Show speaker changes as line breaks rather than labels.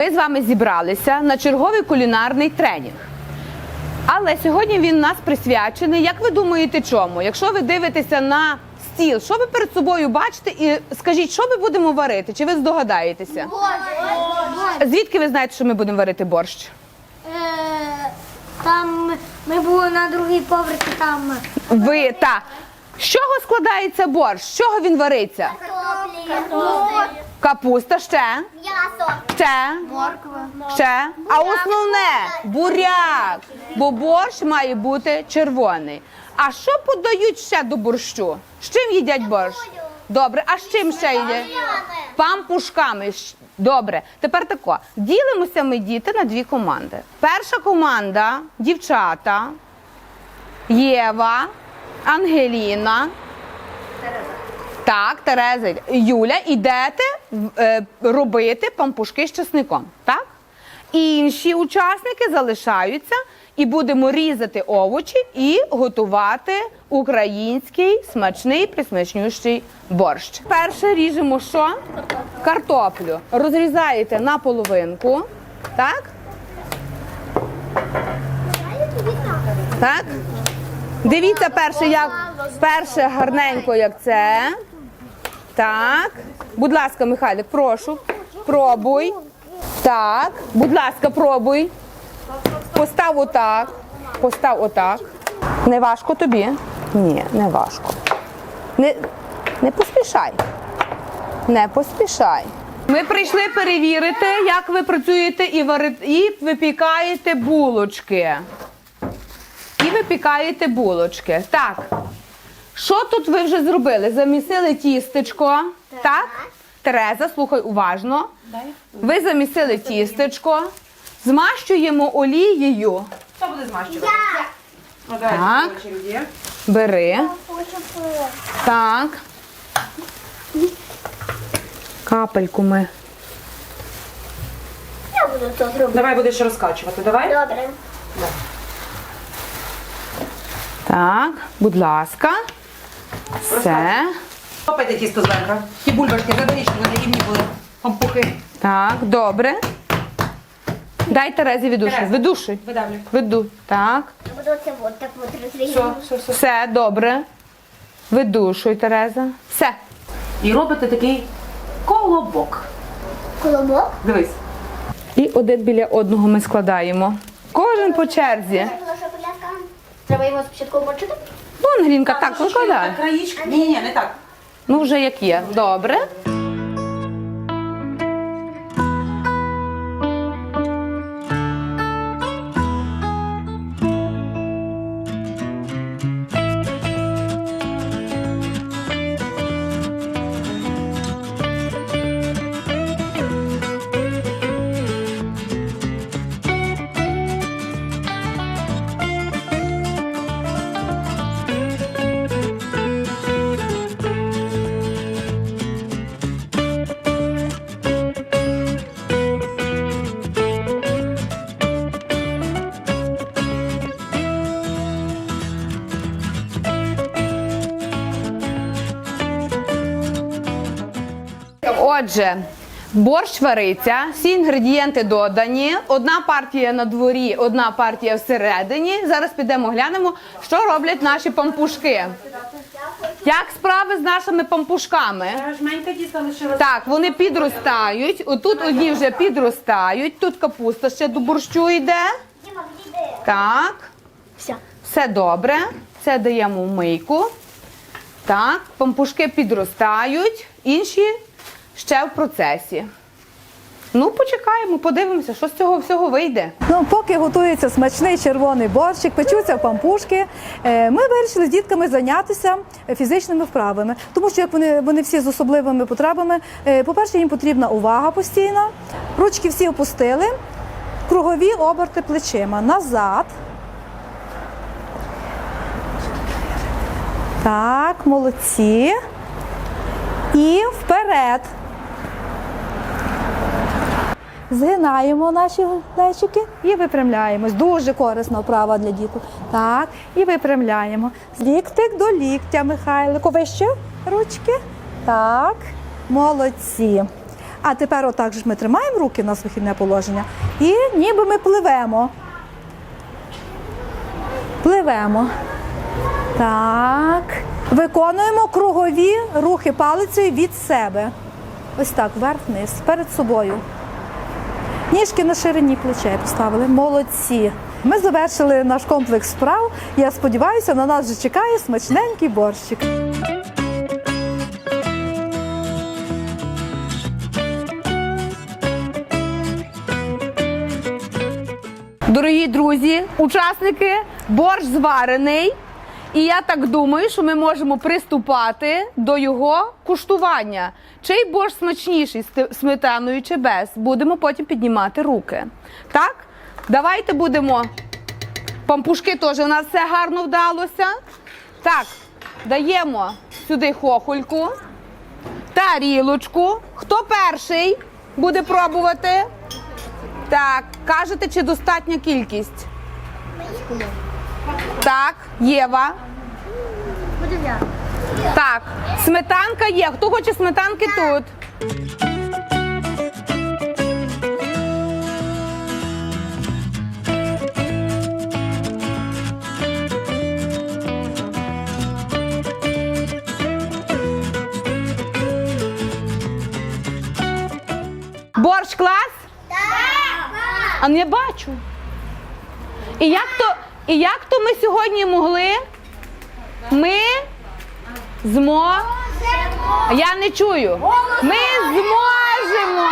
Ми з вами зібралися на черговий кулінарний тренінг. Але сьогодні він у нас присвячений, як ви думаєте, чому? Якщо ви дивитеся на стіл, що ви перед собою бачите, і скажіть, що ми будемо варити? Чи ви здогадаєтеся? Звідки ви знаєте, що ми будемо варити борщ?
Е, Там ми були на другій поверсі, там
Ви та з чого складається борщ? З чого він вариться?
картоплі,
Капуста ще,
м'ясо,
ще,
морква.
ще. А основне буряк. Бо борщ має бути червоний. А що подають ще до борщу? З чим їдять борщ? Добре, а з чим ще їдять? Пампушками. Добре, тепер тако. Ділимося ми діти на дві команди. Перша команда дівчата, Єва, Ангеліна. Так, Тереза, Юля, ідете е, робити пампушки з чесником. Так? Інші учасники залишаються і будемо різати овочі і готувати український смачний присмачнющий борщ. Перше ріжемо що? Картоплю. Розрізаєте на половинку. Так? Так? Дивіться перше, як перше гарненько, як це. Так. Будь ласка, Михайлик, прошу. Пробуй. Так. Будь ласка, пробуй. Постав отак. Постав отак. Не важко тобі? Ні, не важко. Не, не поспішай. Не поспішай. Ми прийшли перевірити, як ви працюєте і, варите, і випікаєте булочки. І випікаєте булочки. Так. Що тут ви вже зробили? Замісили тістечко. Так? Тереза, слухай уважно. Ви замісили тістечко. Змащуємо олією.
Хто буде змащувати? Ну, давайте
Так. Бери. Так. Капельку ми.
Я буду це зробити.
Давай будеш розкачувати, давай.
Добре.
Так, будь ласка. Все.
Копайте тісто зверху. Ті бульбашки заберіть, щоб вони рівні були. Пампухи.
Так, добре. Дай Терезі відушуй.
Тереза.
Видушуй.
Видавлю.
Виду. Так.
Я буду це от так от
Все,
розрізати.
все, все.
Все, добре. Видушуй, Тереза. Все.
І робите такий колобок.
Колобок.
Дивись.
І один біля одного ми складаємо. Кожен по черзі.
Треба його спочатку мочити?
Ну, Ангелінка, так,
на Країчки. Ні, ні, не так.
Ну, вже як є. Добре. Отже, борщ вариться, всі інгредієнти додані. Одна партія на дворі, одна партія всередині. Зараз підемо глянемо, що роблять наші пампушки. Як справи з нашими пампушками? Так, вони підростають. Отут одні вже підростають. Тут капуста ще до борщу йде. Так,
Все.
все добре. Це даємо в мийку. Так, пампушки підростають, інші ще в процесі. Ну, почекаємо, подивимося, що з цього всього вийде.
Ну, поки готується смачний червоний борщик, печуться пампушки. е, Ми вирішили з дітками зайнятися фізичними вправами, тому що як вони, вони всі з особливими потребами. е, По-перше, їм потрібна увага постійна. Ручки всі опустили, кругові оберти плечима назад. Так, молодці. І вперед. Згинаємо наші плечики і випрямляємось. Дуже корисна вправа для діток. Так, і випрямляємо. Ліктик до ліктя, Михайлику. Вище ручки. Так, молодці. А тепер отак ж ми тримаємо руки, у нас вихідне положення, і ніби ми пливемо. Пливемо. Так. Виконуємо кругові рухи палицею від себе. Ось так, вверх-вниз, перед собою. Ніжки на ширині плечей поставили. Молодці. Ми завершили наш комплекс справ. Я сподіваюся, на нас вже чекає смачненький борщик.
Дорогі друзі, учасники, борщ зварений. І я так думаю, що ми можемо приступати до його куштування. Чий борщ смачніший з сметаною чи без? Будемо потім піднімати руки. Так? Давайте будемо. Пампушки теж у нас все гарно вдалося. Так, даємо сюди хохольку, тарілочку. Хто перший буде пробувати? Так, кажете, чи достатня кількість? Так, Єва.
Буду я.
Так, сметанка є. Хто хоче сметанки тут? Борщ клас? А не бачу. І як то, і як то ми сьогодні могли? Ми змо. Я не чую. Ми зможемо.